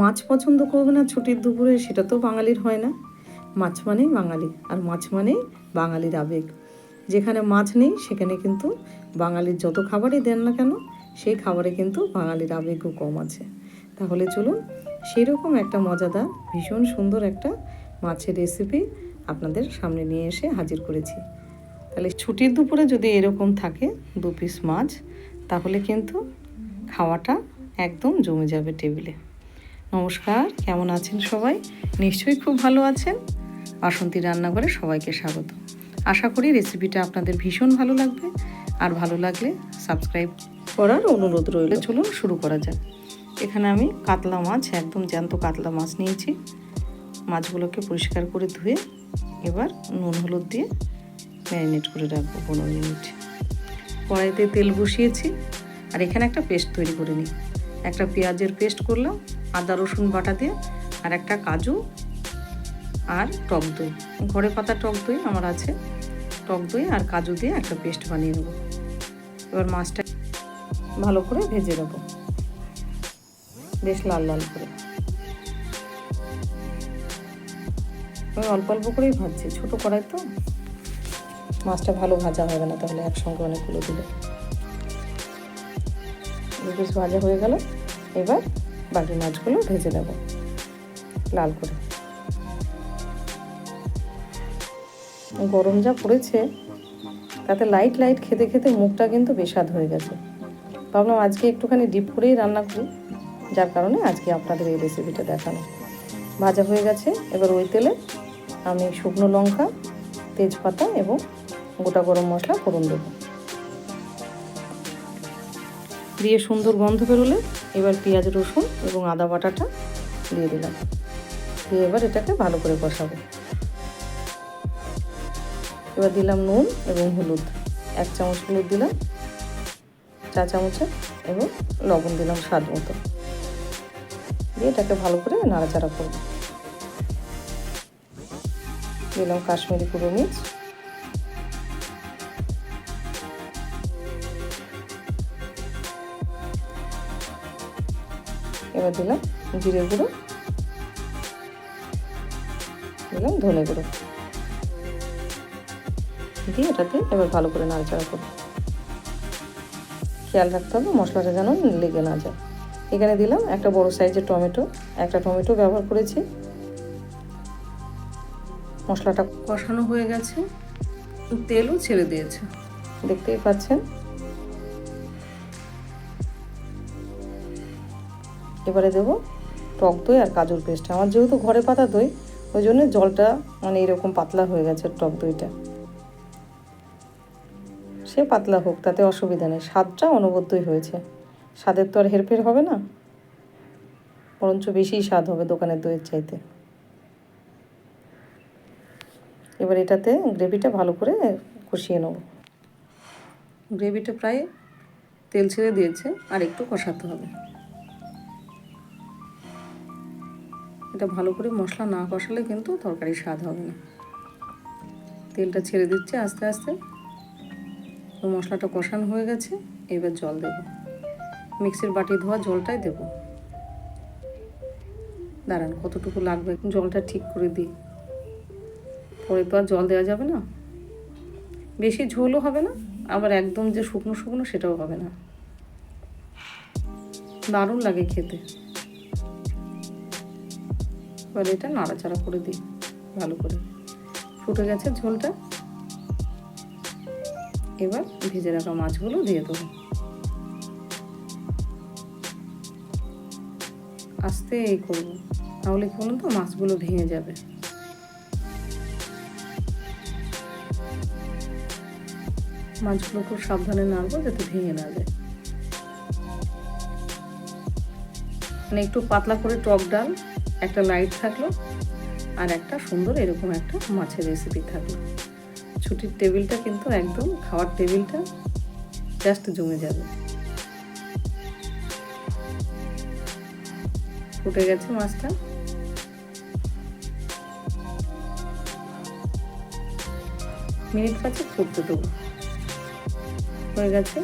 মাছ পছন্দ করবে না ছুটির দুপুরে, সেটা তো বাঙালির হয় না। মাছ মানেই বাঙালি, আর মাছ মানেই বাঙালির আবেগ। যেখানে মাছ নেই, সেখানে কিন্তু বাঙালির যত খাবারই দেন না কেন, সেই খাবারে কিন্তু বাঙালির আবেগও কম আছে। তাহলে চলুন সেই রকম একটা মজাদার, ভীষণ সুন্দর একটা মাছের রেসিপি আপনাদের সামনে নিয়ে এসে হাজির করেছি। তাহলে ছুটির দুপুরে যদি এরকম থাকে দু পিস মাছ, তাহলে কিন্তু খাওয়াটা একদম জমে যাবে টেবিলে। নমস্কার কেমন আছেন সবাই? নিশ্চয়ই খুব ভালো আছেন। বাসন্তী রান্নাঘরে সবাইকে স্বাগত। আশা করি রেসিপিটা আপনাদের ভীষণ ভালো লাগবে। আর ভালো লাগলে সাবস্ক্রাইব করার অনুরোধ রইল। চলুন শুরু করা যাক। এখানে আমি কাতলা মাছ একদম জ্যান্ত কাতলা মাছ নিয়েছি। মাছগুলোকে পরিষ্কার করে ধুয়ে এবার নুন হলুদ দিয়ে ম্যারিনেট করে রাখব পনেরো মিনিট। কড়াইতে তেল বসিয়েছি। আর এখানে একটা পেস্ট তৈরি করে নিই। একটা পেঁয়াজের পেস্ট করলাম, আদা, রসুন বাটা দিয়ে, আর একটা কাজু আর টক দই। ঘরে পাতা টক দই আমার আছে, টক দই আর কাজু দিয়ে একটা পেস্ট বানিয়ে নেব। এবার মাছটা ভালো করে ভেজে নেব। বেশ লাল লাল করে। আমি অল্প অল্প করেই ভাজছি, ছোটো কড়াই তো। মাছটা ভালো ভাজা হবে না তাহলে একসঙ্গে অনেকগুলো দিলে। পিস ভাজা হয়ে গেল। এবার বাকি মাছগুলো ভেজে নেব। লাল করে। গরম যা পড়েছে, তাতে লাইট লাইট খেতে খেতে মুখটা কিন্তু বেস্বাদ হয়ে গেছে। ভাবলাম আজকে একটুখানি ডিপ করেই রান্না করি, যার কারণে আজকে আপনাদের এই রেসিপিটা দেখানো। ভাজা হয়ে গেছে, এবার ওই তেলে আমি শুকনো লঙ্কা, তেজপাতা এবং গোটা গরম মশলা ফোড়ন দেবো। দিয়ে সুন্দর গন্ধ বেরোলে এবার পেঁয়াজ, রসুন এবং আদা বাটাটা দিয়ে দিলাম। দিয়ে এবার এটাকে ভালো করে কষাবো। এবার দিলাম নুন এবং হলুদ। এক চামচ হলুদ দিলাম, চা চামচের এবং লবণ দিলাম স্বাদ মতো। দিয়ে এটাকে ভালো করে নাড়াচাড়া করব। দিলাম কাশ্মীরি কুড়ো মির্চ। এবার দিলাম জিরে গুঁড়ো, দিলাম ধনে গুঁড়ো। দিয়ে এটাতে এবার ভালো করে নাড়াচাড়া করব। খেয়াল রাখতে হবে মশলাটা যেন লেগে না যায়। এখানে দিলাম একটা বড় সাইজের টমেটো, একটা টমেটো ব্যবহার করেছি। মশলাটা কষানো হয়ে গেছে, তেলও ছেড়ে দিয়েছে। দেখতেই পাচ্ছেন? এবারে দেবো টক দই আর কাজুর পেস্ট। আমার যেহেতু ঘরে পাতা দই, ওই জন্য জলটা মানে এরকম পাতলা হয়ে গেছে টক দইটা। সে পাতলা হোক, তাতে অসুবিধা নেই। স্বাদটা অনবদ্যই হয়েছে। স্বাদের তো আর হেরফের হবে না। বরঞ্চ বেশিই স্বাদ হবে দোকানের দইয়ের চাইতে। এবার এটাতে গ্রেভিটা ভালো করে কষিয়ে নেব। গ্রেভিটা প্রায় তেল ছেড়ে দিয়েছে, আর একটু কষাতে হবে। এটা ভালো করে মশলা না কষালে কিন্তু তরকারি স্বাদ হবে না। তেলটা ছেড়ে দিচ্ছে আস্তে আস্তে। তো মশলাটা কষানো হয়ে গেছে, এবার জল দেব। মিক্সির বাটি ধোয়া জলটাই দেব। দাঁড়ান, কতটুকু লাগবে? জলটা ঠিক করে দিই। পরে তো আর জল দেওয়া যাবে না। বেশি ঝোলও হবে না, আবার একদম যে শুকনো শুকনো সেটাও হবে না। দারুণ লাগে খেতে। এবার এটা নাড়াচাড়া করে দিই, ভালো করে। ফুটে গেছে ঝোলটা। এবার ভেজে রাখা মাছগুলো দিয়ে দেবো। আস্তে এই করব, তাহলে কি বলুন তো মাছগুলো ভেঙে যাবে। মাছগুলো খুব সাবধানে নাড়বো যাতে ভেঙে না যায়। মানে একটু পাতলা করে টক ডাল একটা লাইট থাকল আর একটা সুন্দর এরকম একটা মাছের রেসিপি থাকল। ছুটির টেবিলটা কিন্তু একদম খাওয়ার টেবিলটা জাস্ট জমে যাবে। ফুটে গেছে মাছটা। মিনিট পাঁচে ফুটতে দেবো। হয়ে গেছে।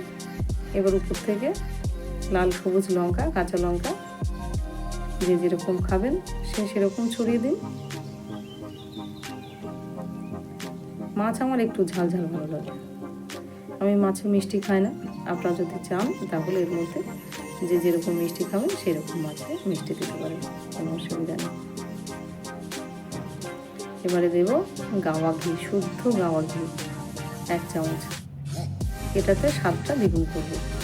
এবার উপর থেকে লাল সবুজ লঙ্কা, কাঁচা লঙ্কা যে যেরকম খাবেন, সে সেরকম ছড়িয়ে দিন। মাছ আমার একটু ঝাল ঝাল ভালো লাগে। আমি মাছে মিষ্টি খাই না। আপনারা যদি চান, তাহলে এর মধ্যে যে যেরকম মিষ্টি খাবেন, সেরকম মাছে মিষ্টি দিতে পারেন। কোনো অসুবিধা নেই। এবারে দেব গাওয়া ঘি, শুদ্ধ গাওয়া ঘি, এক চামচ। এটাতে স্বাদটা দ্বিগুণ করবে।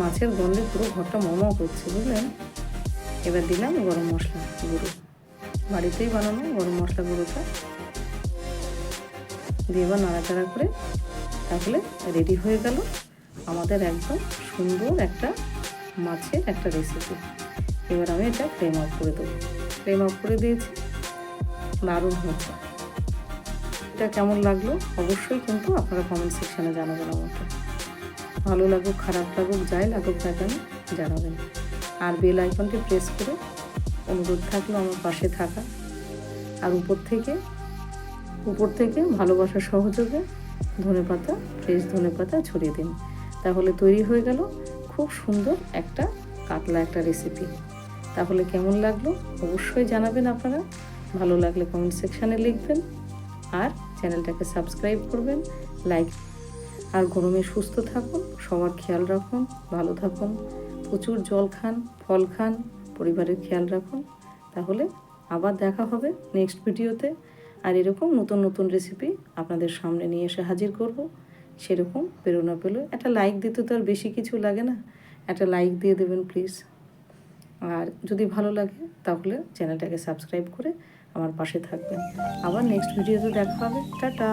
মাছের গন্ধে পুরো ঘরটা মমা করছে, বুঝলেন? এবার দিলাম গরম মশলা গুঁড়ো। বাড়িতেই বানানো গরম মশলা গুঁড়োটা। দিয়ে এবার নাড়াচাড়া করে তাহলে রেডি হয়ে গেল আমাদের একদম সুন্দর একটা মাছের একটা রেসিপি এবার আমি এটা ফ্লেম অফ করে দেবো। ফ্লেম অফ করে দিয়েছি, দারুণ হচ্ছে এটা কেমন লাগল? অবশ্যই কিন্তু আপনারা কমেন্ট সেকশানে জানাবেন আমাকে। ভালো লাগুক, খারাপ লাগুক, যাই লাগুক না কেন, জানাবেন। আর বেল আইকনটি প্রেস করে অনুরোধ থাকল আমার পাশে থাকা। আর উপর থেকে উপর থেকে ভালোবাসার সহযোগে ধনে পাতা ফ্রেশ ধনে পাতা ছড়িয়ে দিন। তাহলে তৈরি হয়ে গেল খুব সুন্দর একটা কাতলা একটা রেসিপি তাহলে কেমন লাগল? অবশ্যই জানাবেন আপনারা। ভালো লাগলে কমেন্ট সেকশানে লিখবেন। আর চ্যানেলটাকে সাবস্ক্রাইব করবেন লাইক আর গরমে সুস্থ থাকুন, সবার খেয়াল রাখুন, ভালো থাকুন, প্রচুর জল খান, ফল খান, পরিবারের খেয়াল রাখুন। তাহলে আবার দেখা হবে নেক্সট ভিডিওতে। আর এরকম নতুন নতুন রেসিপি আপনাদের সামনে নিয়ে এসে হাজির করব। সেরকম প্রেরণা পেলে একটা লাইক দিতে তো আর বেশি কিছু লাগে না। একটা লাইক দিয়ে দেবেন প্লিজ আর যদি ভালো লাগে, তাহলে চ্যানেলটাকে সাবস্ক্রাইব করে আমার পাশে থাকবেন। আবার নেক্সট ভিডিওতে দেখা হবে। টাটা!